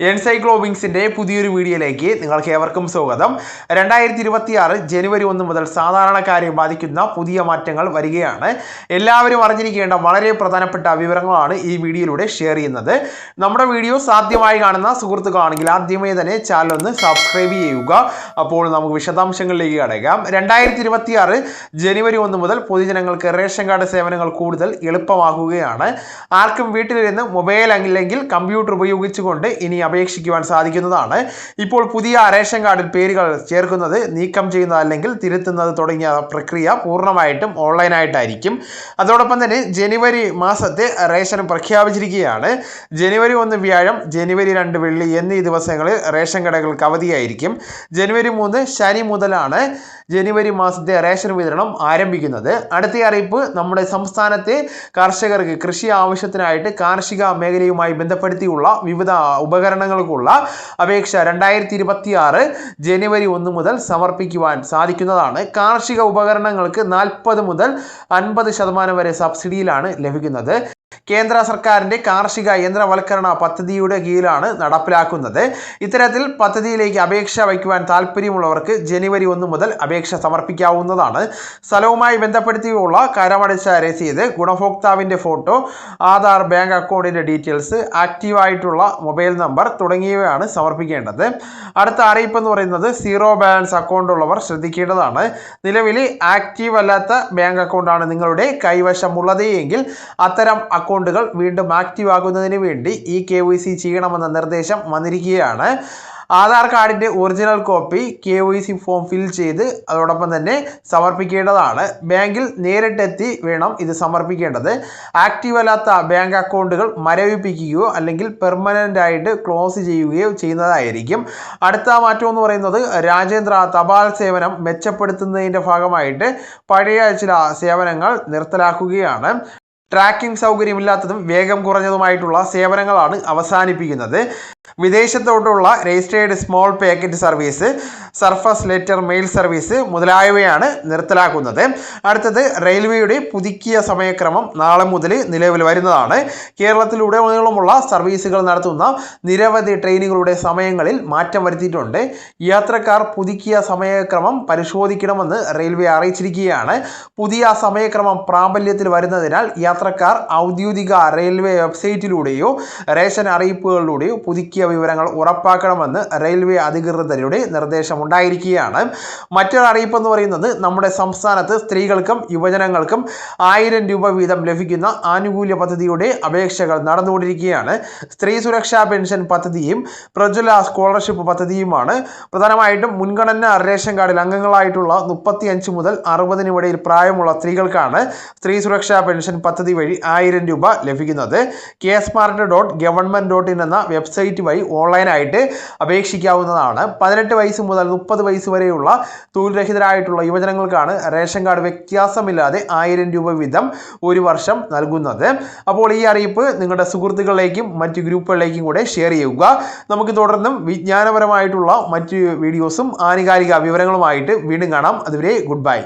എൻസൈക്ലോബിങ്സിന്റെ പുതിയൊരു വീഡിയോയിലേക്ക് നിങ്ങൾക്ക് ഏവർക്കും സ്വാഗതം. രണ്ടായിരത്തി ഇരുപത്തി ആറ് ജനുവരി ഒന്ന് മുതൽ സാധാരണക്കാരെ ബാധിക്കുന്ന പുതിയ മാറ്റങ്ങൾ വരികയാണ്. എല്ലാവരും അറിഞ്ഞിരിക്കേണ്ട വളരെ പ്രധാനപ്പെട്ട വിവരങ്ങളാണ് ഈ വീഡിയോയിലൂടെ ഷെയർ ചെയ്യുന്നത്. നമ്മുടെ വീഡിയോ സാധ്യമായി കാണുന്ന സുഹൃത്തുക്കളാണെങ്കിൽ ആദ്യമേ തന്നെ ചാനൽ ഒന്ന് സബ്സ്ക്രൈബ് ചെയ്യുക. അപ്പോൾ നമുക്ക് വിശദാംശങ്ങളിലേക്ക് കടക്കാം. രണ്ടായിരത്തി ഇരുപത്തി ആറ് ജനുവരി ഒന്ന് മുതൽ പൊതുജനങ്ങൾക്ക് റേഷൻ കാർഡ് സേവനങ്ങൾ കൂടുതൽ എളുപ്പമാകുകയാണ് ആർക്കും വീട്ടിലിരുന്ന് മൊബൈൽ അല്ലെങ്കിൽ കമ്പ്യൂട്ടർ ഉപയോഗിച്ചുകൊണ്ട് ഇനി അപേക്ഷിക്കുവാൻ സാധിക്കുന്നതാണ്. ഇപ്പോൾ പുതിയ റേഷൻ കാർഡിൽ പേരുകൾ ചേർക്കുന്നത് നീക്കം ചെയ്യുന്നത് അല്ലെങ്കിൽ തിരുത്തുന്നത് തുടങ്ങിയ പ്രക്രിയ പൂർണമായിട്ടും ഓൺലൈനായിട്ടായിരിക്കും. അതോടൊപ്പം തന്നെ ജനുവരി മാസത്തെ റേഷൻ പ്രഖ്യാപിച്ചിരിക്കുകയാണ്. ജനുവരി ഒന്ന് വ്യാഴം ജനുവരി രണ്ട് വെള്ളി എന്നീ ദിവസങ്ങളിൽ റേഷൻ കടകൾക്ക് അവധിയായിരിക്കും. ജനുവരി മൂന്ന് ശനി മുതലാണ് ജനുവരി മാസത്തെ റേഷൻ വിതരണം ആരംഭിക്കുന്നത്. അടുത്ത അറിയിപ്പ് നമ്മുടെ സംസ്ഥാനത്തെ കർഷകർക്ക് കൃഷി ആവശ്യത്തിനായിട്ട് കാർഷിക മേഖലയുമായി ബന്ധപ്പെടുത്തിയുള്ള വിവിധ ഉപകരണങ്ങൾക്കുള്ള അപേക്ഷ രണ്ടായിരത്തി ഇരുപത്തി ആറ് ജനുവരി ഒന്ന് മുതൽ സമർപ്പിക്കുവാൻ സാധിക്കുന്നതാണ്. കാർഷിക ഉപകരണങ്ങൾക്ക് നാൽപ്പത് മുതൽ അൻപത് ശതമാനം വരെ സബ്സിഡിയിലാണ് ലഭിക്കുന്നത്. കേന്ദ്ര സർക്കാരിന്റെ കാർഷിക യന്ത്രവൽക്കരണ പദ്ധതിയുടെ കീഴിലാണ് നടപ്പിലാക്കുന്നത്. ഇത്തരത്തിൽ പദ്ധതിയിലേക്ക് അപേക്ഷ വയ്ക്കുവാൻ താല്പര്യമുള്ളവർക്ക് ജനുവരി ഒന്ന് മുതൽ അപേക്ഷ സമർപ്പിക്കാവുന്നതാണ്. സ്ഥലവുമായി ബന്ധപ്പെടുത്തിയുള്ള കരമടച്ച രസീത് ഗുണഭോക്താവിന്റെ ഫോട്ടോ ആധാർ ബാങ്ക് അക്കൗണ്ടിന്റെ ഡീറ്റെയിൽസ് ആക്റ്റീവായിട്ടുള്ള മൊബൈൽ നമ്പർ തുടങ്ങിയവയാണ് സമർപ്പിക്കേണ്ടത്. അടുത്ത അറിയിപ്പ് എന്ന് പറയുന്നത് സീറോ ബാലൻസ് അക്കൗണ്ട് ഉള്ളവർ ശ്രദ്ധിക്കേണ്ടതാണ്. നിലവിൽ ആക്റ്റീവ് അല്ലാത്ത ബാങ്ക് അക്കൗണ്ടാണ് നിങ്ങളുടെ കൈവശമുള്ളത് എങ്കിൽ അത്തരം അക്കൗണ്ടുകൾ വീണ്ടും ആക്റ്റീവ് ആകുന്നതിന് വേണ്ടി ഈ കെ വൈ സി ചെയ്യണമെന്ന നിർദ്ദേശം വന്നിരിക്കുകയാണ്. ആധാർ കാർഡിന്റെ original copy K Y C form fill ചെയ്ത് അതോടൊപ്പം തന്നെ സമർപ്പിക്കേണ്ടതാണ്. ബാങ്കിൽ നേരിട്ടെത്തി വേണം ഇത് സമർപ്പിക്കേണ്ടത്. ആക്റ്റീവ് അല്ലാത്ത ബാങ്ക് അക്കൗണ്ടുകൾ മരവിപ്പിക്കുകയോ അല്ലെങ്കിൽ പെർമനന്റ് ആയിട്ട് ക്ലോസ് ചെയ്യുകയോ ചെയ്യുന്നതായിരിക്കും. അടുത്ത മാറ്റം എന്ന് പറയുന്നത് രാജേന്ദ്ര തപാൽ സേവനം മെച്ചപ്പെടുത്തുന്നതിന്റെ ഭാഗമായിട്ട് പഴയ ചില സേവനങ്ങൾ നിർത്തലാക്കുകയാണ്. ട്രാക്കിംഗ് സൗകര്യമില്ലാത്തതും വേഗം കുറഞ്ഞതുമായിട്ടുള്ള സേവനങ്ങളാണ് അവസാനിപ്പിക്കുന്നത്. വിദേശത്തോട്ടുള്ള registered small packet service surface letter mail service മുതലായവയാണ് നിർത്തലാക്കുന്നത്. അടുത്തത് റെയിൽവേയുടെ പുതുക്കിയ സമയക്രമം നാളെ മുതൽ നിലവിൽ വരുന്നതാണ്. കേരളത്തിലുടനീളമുള്ള സർവീസുകൾ നടത്തുന്ന നിരവധി ട്രെയിനുകളുടെ സമയങ്ങളിൽ മാറ്റം വരുത്തിയിട്ടുണ്ട്. യാത്രക്കാർ പുതുക്കിയ സമയക്രമം പരിശോധിക്കണമെന്ന് റെയിൽവേ അറിയിച്ചിരിക്കുകയാണ്. പുതിയ സമയക്രമം പ്രാബല്യത്തിൽ വരുന്നതിനാൽ യാത്രക്കാർ ഔദ്യോഗിക റെയിൽവേ വെബ്സൈറ്റിലൂടെയോ റേഷൻ അറിയിപ്പുകളിലൂടെയോ പുതുക്കിയ വിവരങ്ങൾ ഉറപ്പാക്കണമെന്ന് റെയിൽവേ അധികൃതരുടെ നിർദ്ദേശമുണ്ടായിരിക്കുകയാണ്. മറ്റൊരു അറിയിപ്പ് എന്ന് പറയുന്നത് നമ്മുടെ സംസ്ഥാനത്ത് സ്ത്രീകൾക്കും യുവജനങ്ങൾക്കും ആയിരം രൂപ വീതം ലഭിക്കുന്ന ആനുകൂല്യ പദ്ധതിയുടെ അപേക്ഷകൾ നടന്നുകൊണ്ടിരിക്കുകയാണ്. സ്ത്രീ സുരക്ഷാ പെൻഷൻ പദ്ധതിയും പ്രജ്വല സ്കോളർഷിപ്പ് പദ്ധതിയുമാണ്. പ്രധാനമായിട്ടും മുൻഗണന റേഷൻ കാർഡിൽ അംഗങ്ങളായിട്ടുള്ള മുപ്പത്തി അഞ്ച് മുതൽ അറുപതിനുമിടയിൽ പ്രായമുള്ള സ്ത്രീകൾക്കാണ് സ്ത്രീ സുരക്ഷാ പെൻഷൻ പദ്ധതി വഴി ആയിരം രൂപ ലഭിക്കുന്നത്. K smart dot government dot in എന്ന വെബ്സൈറ്റ് വഴി ഓൺലൈനായിട്ട് അപേക്ഷിക്കാവുന്നതാണ്. പതിനെട്ട് വയസ്സ് മുതൽ മുപ്പത് വയസ്സ് വരെയുള്ള തൊഴിൽരഹിതരായിട്ടുള്ള യുവജനങ്ങൾക്കാണ് റേഷൻ കാർഡ് വ്യത്യാസമില്ലാതെ ആയിരം രൂപ വീതം ഒരു വർഷം നൽകുന്നത്. അപ്പോൾ ഈ അറിയിപ്പ് നിങ്ങളുടെ സുഹൃത്തുക്കളിലേക്കും മറ്റ് ഗ്രൂപ്പുകളിലേക്കും കൂടെ ഷെയർ ചെയ്യുക. നമുക്ക് തുടർന്നും വിജ്ഞാനപരമായിട്ടുള്ള മറ്റ് വീഡിയോസും ആനുകാലിക വിവരങ്ങളുമായിട്ട് വീണ്ടും കാണാം. അതുവരെ ഗുഡ് ബൈ